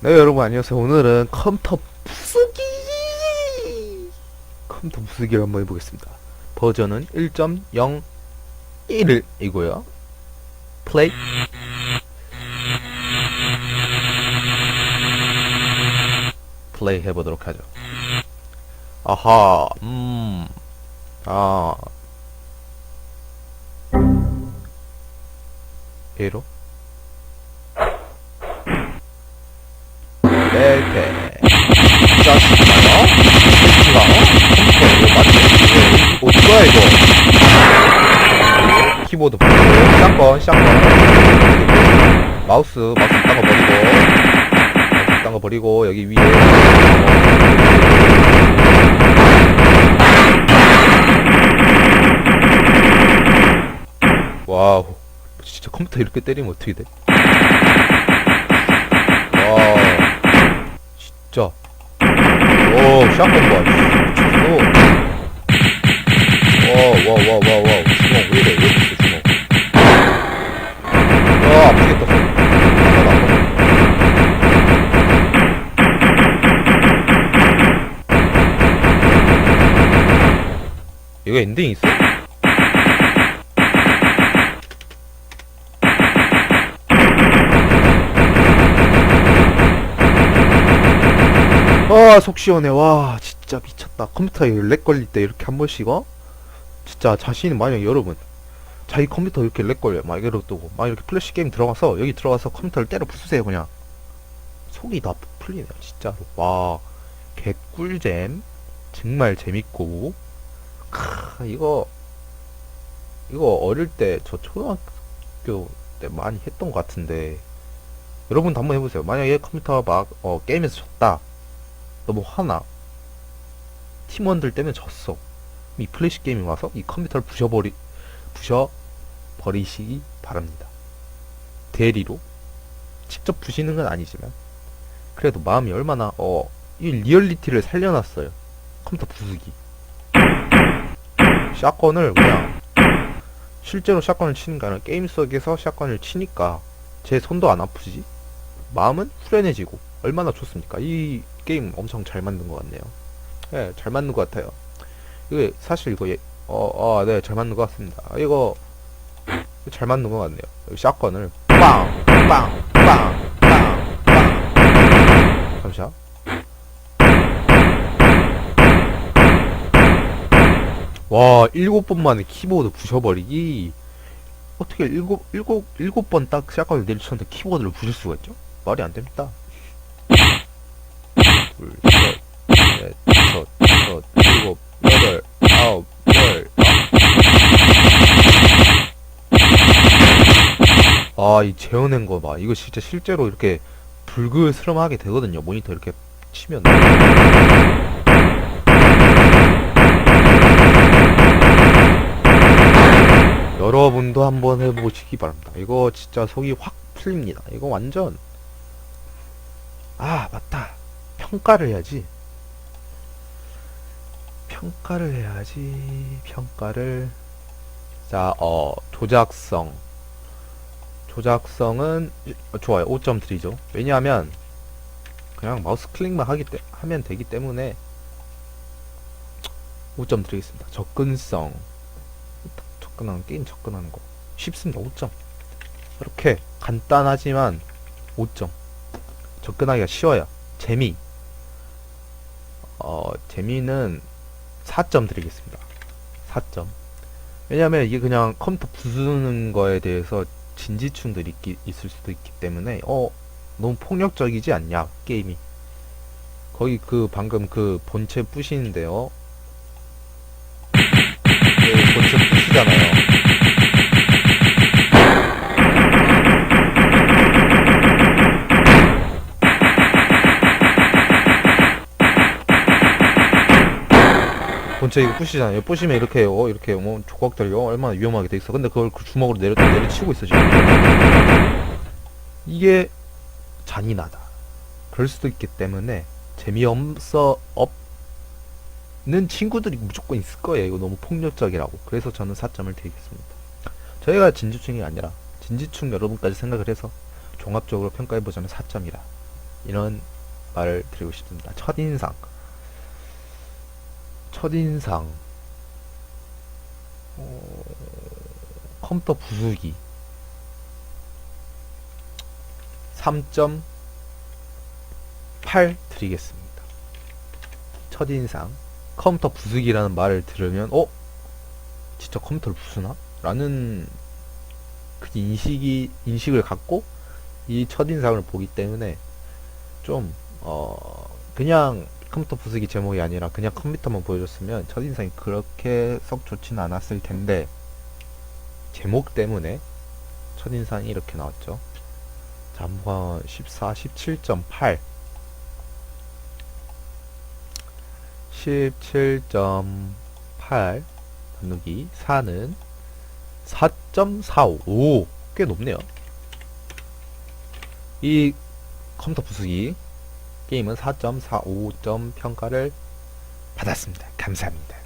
네 여러분 안녕하세요. 오늘은 컴퓨터 부수기! 컴퓨터 부수기를 한번 해보겠습니다. 버전은 1.01이고요. 플레이. 플레이 해보도록 하죠. 아하 음 아 에로 네네 짜증나요? 이거 맞지? 어 뭐야 이거 키보드 버리고 샷건 샷건 마우스 마우스 딴 거 버리고 마우스 딴거 버리고 여기 위에 와우. 진짜 컴퓨터 이렇게 때리면 어떻게 돼? 와 진짜. 오 샷건 봐. 미쳤어 와와와와와 주먹 왜 이래? 왜 이렇게 세, 주먹? 와 아프겠다 손 하나도 안 아파 이거 엔딩 있어? 아, 속 시원해. 와, 진짜 미쳤다. 컴퓨터에 렉 걸릴 때 이렇게 한 번씩, 어? 진짜 자신이 만약 여러분, 자기 컴퓨터 이렇게 렉 걸려요. 막 이러고 뜨고, 막 이렇게 플래시 게임 들어가서, 여기 들어가서 컴퓨터를 때려 부수세요, 그냥. 속이 다 풀리네요, 진짜로. 와, 개꿀잼. 정말 재밌고. 크, 이거, 이거 어릴 때, 저 초등학교 때 많이 했던 것 같은데, 여러분도 한번 해보세요. 만약에 컴퓨터 막, 어, 게임에서 졌다. 너무 화나. 팀원들 때문에 졌어. 이 플래시 게임이 와서 이 컴퓨터를 부셔버리, 부셔버리시기 바랍니다. 대리로. 직접 부시는 건 아니지만. 그래도 마음이 얼마나, 어, 이 리얼리티를 살려놨어요. 컴퓨터 부수기. 샷건을 그냥, 실제로 샷건을 치는 게 아니라 게임 속에서 샷건을 치니까 제 손도 안 아프지. 마음은 후련해지고 얼마나 좋습니까? 이 게임 엄청 잘 만든 것 같네요. 예, 잘 만든 것 같아요. 이거 사실 이거 예, 어, 어, 네, 잘 만든 것 같습니다. 아, 이거 잘 만든 것 같네요. 샷건을 빵, 빵, 빵, 빵, 빵. 잠시만. 와, 일곱 번 만에 키보드 부셔버리기. 어떻게 일곱, 일곱, 일곱 번 딱 샷건을 내리쳤는데 키보드를 부실 수가 있죠? 말이 안 됩니다. 둘, 셋, 넷, 다섯, 여섯, 일곱, 여덟, 아홉, 열. 아, 이 재현한 거 봐. 이거 진짜 실제로 이렇게 불그스름하게 되거든요. 모니터 이렇게 치면. 여러분도 한번 해보시기 바랍니다. 이거 진짜 속이 확 풀립니다. 이거 완전 아 맞다. 평가를 해야지. 평가를 해야지. 평가를. 자어 조작성. 조작성은 어, 좋아요. 5점 드리죠. 왜냐하면 그냥 마우스 클릭만 하기 때, 하면 되기 때문에 5점 드리겠습니다. 접근성. 접근하는 게임 접근하는 거. 쉽습니다. 5점. 이렇게 간단하지만 5점 접근하기가 쉬워요. 재미. 어, 재미는 4점 드리겠습니다. 4점. 왜냐면 이게 그냥 컴퓨터 부수는 거에 대해서 진지충들이 있기, 있을 수도 있기 때문에, 어, 너무 폭력적이지 않냐, 게임이. 거의 그, 방금 그 본체 부시는데요. 네, 본체 본체 이거 부시잖아요. 부시면 이렇게 어 이렇게 뭐 조각들이 어, 얼마나 위험하게 돼 있어. 근데 그걸 그 주먹으로 내려 내려치고 있어 지금. 이게 잔인하다. 그럴 수도 있기 때문에 재미없어 친구들이 무조건 있을 거예요. 이거 너무 폭력적이라고. 그래서 저는 4점을 드리겠습니다. 저희가 진주충이 아니라 진지충 여러분까지 생각을 해서 종합적으로 평가해보자면 4점이라. 이런 말을 드리고 싶습니다. 첫인상. 첫인상. 어, 컴퓨터 부수기. 3.8 드리겠습니다. 첫인상. 컴퓨터 부수기라는 말을 들으면, 어? 진짜 컴퓨터를 부수나? 라는 그 인식이, 인식을 갖고 이 첫인상을 보기 때문에 좀, 어, 그냥 컴퓨터 부수기 제목이 아니라 그냥 컴퓨터만 보여줬으면 첫인상이 그렇게 썩 좋지는 않았을 텐데, 제목 때문에 첫인상이 이렇게 나왔죠. 자, 한번 14, 17.8. 17.8 나누기 4는 4.45. 오, 꽤 높네요. 이 컴퓨터 부수기 게임은 4.45점 평가를 받았습니다. 감사합니다.